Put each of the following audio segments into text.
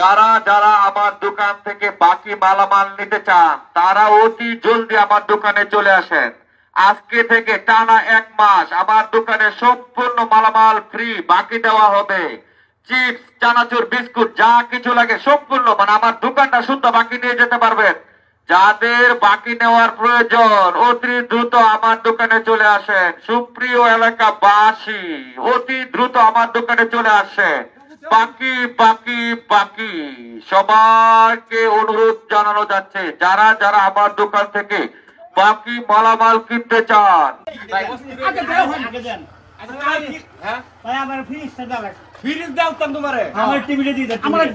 যারা যারা আমার দোকান থেকে বাকি মালামাল নিতে চান, তারা অতি জলদি আমার দোকানে চলে আসেন। আজকে থেকে টানা এক মাস আমার দোকানে সম্পূর্ণ মালামাল ফ্রি বাকি দেওয়া হবে। চিপস, চানাচুর, বিস্কুট, যা কিছু লাগে সম্পূর্ণ মানে আমার দোকানটা শুদ্ধ বাকি নিয়ে যেতে পারবেন। যাদের বাকি নেওয়ার প্রয়োজন, অতি দ্রুত আমার দোকানে চলে আসেন। সুপ্রিয় এলাকাবাসী, অতি দ্রুত আমার দোকানে চলে আসেন। বাকি বাকি বাকি সবাইকে অনুরোধ জানানো যাচ্ছে যারা যারা আমার দোকান থেকে বাকি মালামাল কিনতে চান। আগে দেও হন আগে দেন হ্যাঁ? ভাই আমার ফিনিশটা দাও। ফ্রিজ দাও তো তোমারে? আমার টিভিটা দিয়ে দাও আমার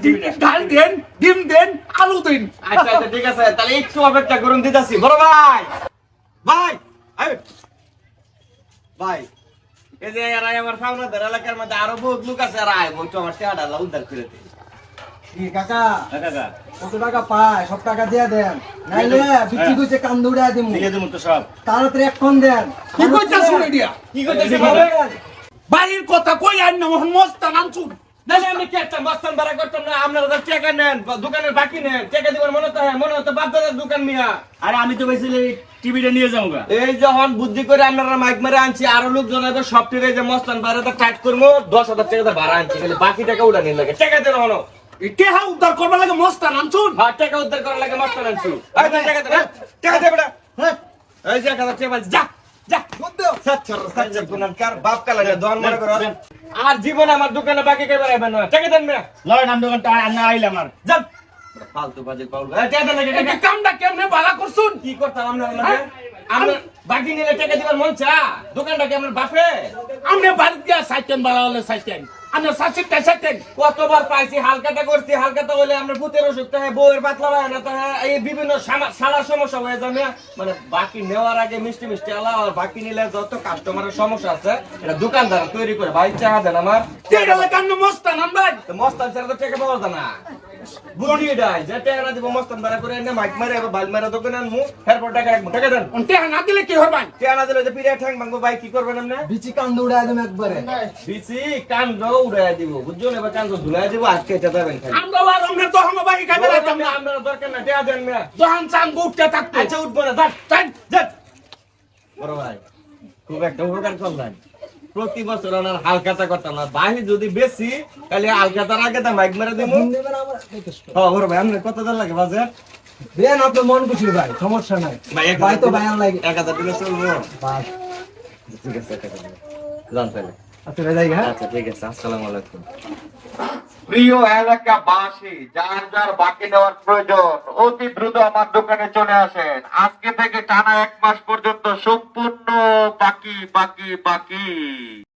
ডিম দেন আলু দেন। আচ্ছা আচ্ছা ঠিক আছে তাহলে একটু অপেক্ষা করুন দিতেছি। বড় ভাই ভাই ভাই এই যে এরা আমার সামনাদের এলাকার মধ্যে আরও বহুত লোক আছে আর আয় বলছো আমার টেয়াটা উদ্ধার করে দে। কি কাকা কাকা। কত টাকা পায়? সব টাকা দিয়ে দেন। নাইলে বিক্রি করছে কান দৌড়া দিমু। দিয়ে দেবো তো সব। তাড়াতাড়ি এখন দেন। কি কইতা শুনে দিয়া কি করতেছে বাড়ির কথা কই আর না মোহন মস্তান আনছুন নাহলে আমি কি একটা মস্তান ভাড়া করতাম না? আপনারা তো টাকা নেন দোকানের বাকি নেন। টাকা দিবার মনে তো মনে হতো দোকান মিয়া। আরে আমি তো বেশি টিভিটা নিয়ে যাব এই যখন বুদ্ধি করে আপনারা মাইক মেরে আনছি আরও লোক জনাবে সব টিরে যে মস্তান ভাড়া তো টাইট করব দশ হাজার টাকা ভাড়া আনছি বাকি টাকা উড়া নিয়ে লাগে। টাকা দেন হলো টেহা উদ্ধার করবার লাগে মস্তান আনছুন? হ্যাঁ টাকা উদ্ধার করার লাগে মস্তান আনছি এই দেন টাকা দেন এই, টাকা দে বেটা। হ্যাঁ, এই যে টাকা বলছি, যা যা। বাপ কালা রে দোয়ান মনে করো। আর জীবন আমার দোকানে বাকি কে বেড়াইবেন না। টাকা দেন মেয়া লয় নাম দোকানটা আনা আইলাম আর। যান। ফালতু বাজে পাউল এই টাকা দেন এটা কামটা কেমনে বালা করছুন? কি করতাম আমরা আমরা বাকি নিলে টাকা দিবার মন চা। দোকানটা কি আপনার বাপে আমনে বাড়ি দিয়া সাইকেন বালা হলে সাইকেন কতবার পাইছি? হালকাটা করছি হালকাটা হলে আমরা ভূতের হ্যাঁ বউয়ের পাতলা হয় না এই বিভিন্ন সারা সমস্যা হয়ে যাবে মানে বাকি নেওয়ার আগে মিষ্টি মিষ্টি আলা আর বাকি নিলে যত কাস্টমারের সমস্যা আছে এটা দোকানদার তৈরি করে। ভাই চাহা দেন আমার। মস্তান আনবেন তো মস্তান ছাড়া তো টাকা পাওয়া যায় না। বুঝিয়ে দেয় যে টাকা না দিব মস্তান ভাড়া করে এনে মাইক মারে এবার বাল মারে দোকানে আনমু। এরপর টাকা রাখব টাকা দেন। টেহা না দিলে কি হরবান টাকা না দিলে যে পিড়ে ঠ্যাং ভাঙবো ভাই কি করবেন আপনি? বিচি কান দৌড়া দিম একবারে। বিসি কান্দ উড়াই দিব বুঝছ না? এবার কান্দ ধুলাই দিব আজকে এটা দেবেন খালি। আমরা আর আমরা তো বাড়ি না। আপনার দরকার না টাকা দেন চান গুটতে থাকতো আচ্ছা উঠবো না যান। চান যান। বড় ভাই খুব একটা উপকার করলেন। প্রতি বছর ওনার হালকাতা করতাম না। বাহি যদি বেশি তাহলে হালকাতার আগে দাম মাইক মেরে দিব হ্যাঁ বড় ভাই আপনার কত দাম লাগে বাজার দেন আপনি মন খুশি ভাই সমস্যা নাই। ভাই তো ভাই লাগে। এক হাজার দিলে চলবো। ঠিক আছে এক তাহলে। আচ্ছা হ্যাঁ? আচ্ছা ঠিক আছে আসসালামু আলাইকুম। প্রিয় এলাকা এলাকাবাসী, যার যার বাকি নেওয়ার প্রয়োজন, অতি দ্রুত আমার দোকানে চলে আসেন। আজকে থেকে টানা এক মাস পর্যন্ত সম্পূর্ণ বাকি বাকি বাকি।